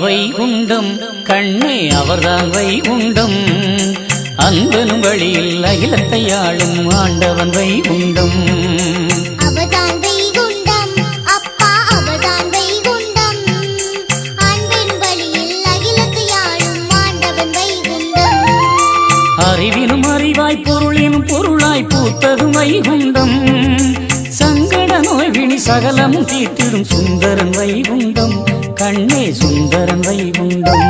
வைகுண்டம் கண்ணே அவர்தான் வைகுண்டம் அன்பனும் வழியில் அகிலத்தை ஆளும் ஆண்டவன் ஆண்டவன் வைகுண்டம் அறிவினும் அறிவாய் பொருளினும் பொருளாய் பூத்ததும் வைகுண்டம் சங்கட நோய் விழி சகலமும் தீர்த்திடும் சுந்தரன் வைகுண்டம் கண்ணே சுந்தரன் வைகுண்டம்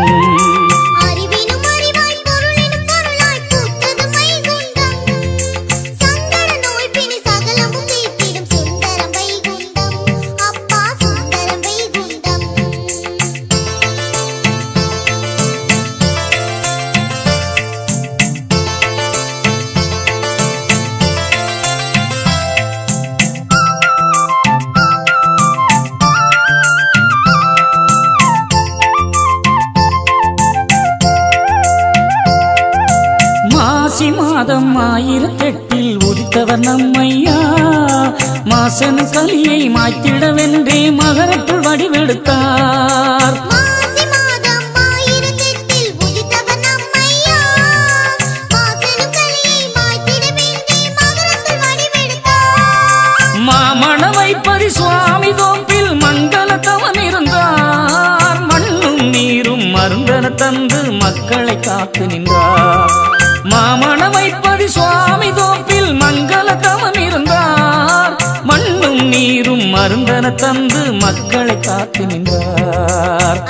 மாசி மாதம் ஆயிரத்தெட்டில் உதித்தவர் நம்மையா? மாசன் கலியை மாய்த்திடவென்றே மகரத்துள் வடிவெடுத்தார். மாமணவை பரி சுவாமி தோப்பில் மங்கள தவம் இருந்தார். மண்ணும் நீரும் மருந்தன தந்து மக்களை காத்து நின்றார். மாமணவை சுவாமி தோப்பில் மங்கள தவம் இருந்தார். மண்ணும் நீரும் மருந்தன தந்து மக்களை காத்து நின்றார்.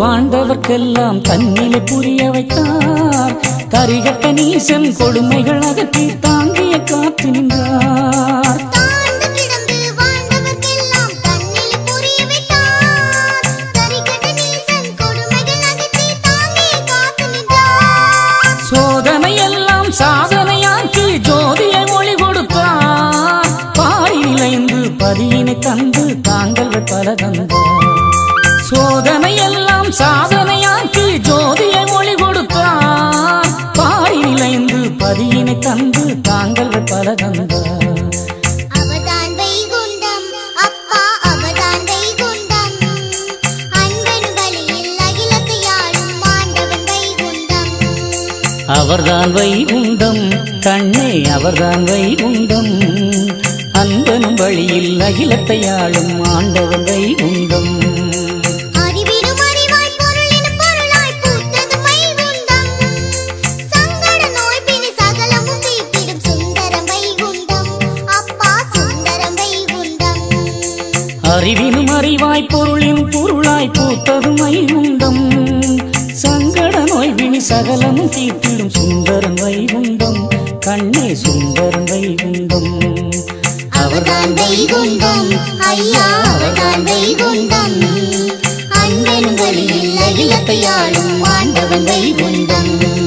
வாழ்ந்தவர்க்கெல்லாம் தன்னிலை புரிய வைத்தார். தரிகட்ட நீசன் கொடுமைகள் அகற்றி தாங்கிய காத்து நின்றார். தாழ்ந்து கிடந்து வாழ்ந்தவர்க்கெல்லாம் தன்னிலை புரிய வைத்தார். தரிகட்ட நீசன் கொடுமைகள் அகற்றி தாங்கிய காத்து நின்றார். சோதனை எல்லாம் சாதனையாக்கி ஜோதியை ஒளி கொடுத்தார் பாரி நிலைந்து பதியினை தந்து தாங்கள் பல தந்தார். சாதனையாக்கி ஜோதியை ஒளி கொடுத்தார். பாரி நிலைந்து பதியினை தந்து தாங்கள் பல தந்தார் அவர்தான் வைகுண்டம் கண்ணே அவர்தான் வைகுண்டம். அன்பனும் வழியில் அகிலத்தை ஆளும் ஆண்டவன் வைகுண்டம். அறிவினும் அறிவாய் பொருளின் பொருளாய் பூத்ததும் வைகுண்டம். சங்கட நோய் வினி சகலமும் தீர்த்திடும் சுந்தரன் வைகுண்டம். கண்ணே சுந்தரன் வைகுண்டம். அவர்தான் வைகுண்டம் ஐயா அவர்தான் வைகுண்டம். அன்பெனும் வழியில் அகிலத்தை ஆளும் ஆண்டவன் வைகுண்டம்.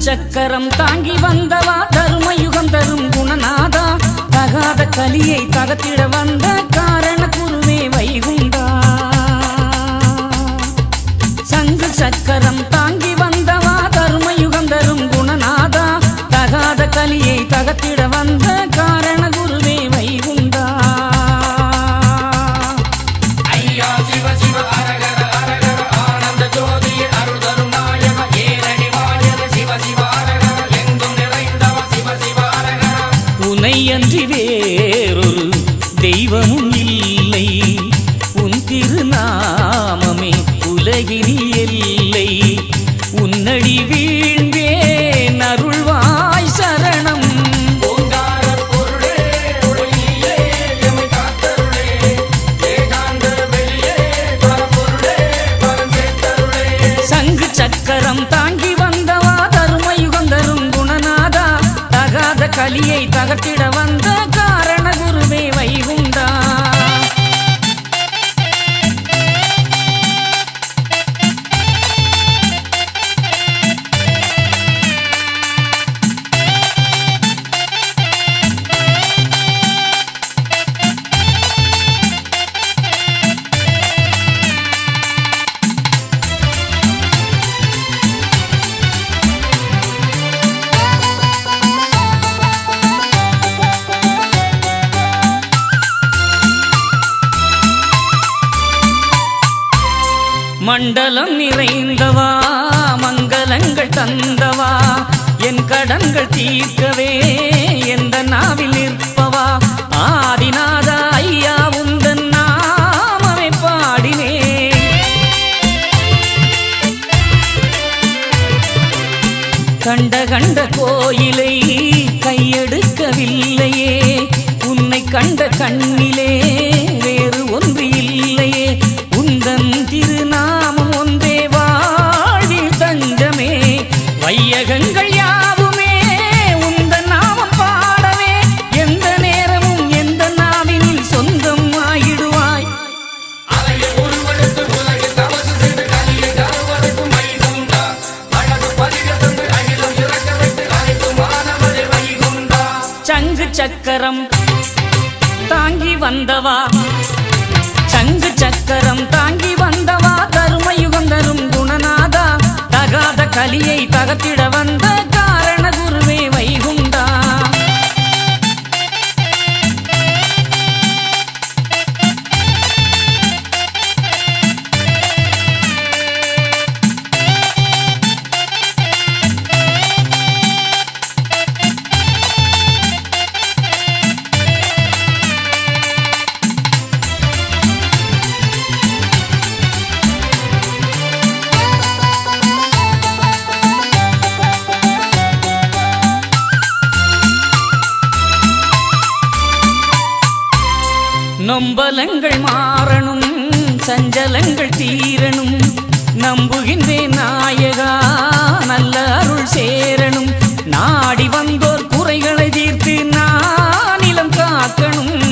சக்கரம் தாங்கி வந்தவா? தருமயுகம் தரும் குணநாதா? தகாத கலியை தகத்திட வந்த காரண குருவே வைகுண்டா? சங்கு சக்கரம் தாங்கி வந்த கலியை வந்த காரண குருவே வைகுண்டா. மண்டலம் நிறைந்தவா மங்களங்கள் தந்தவா என் கடன்கள் தீர்க்கவே எந்த நாவில் நிற்பவா? ஆதிநாத ஐயா உந்தன் நாமமே பாடினே. கண்ட கண்ட கோயிலை சக்கரம் தாங்கி வந்தவா? சங்கு சக்கரம் தாங்கி வந்தவா? தருமயுகம் தரும் குணநாதா? தகாத கலியை தகத்திட வந்த நொம்பலங்கள் மாறணும் சஞ்சலங்கள் தீரணும். நம்புகின்றேன் நாயகா நல்ல அருள் சேரணும். நாடி வந்தோர் குறைகளை தீர்த்து நான் நிலம் காக்கணும்.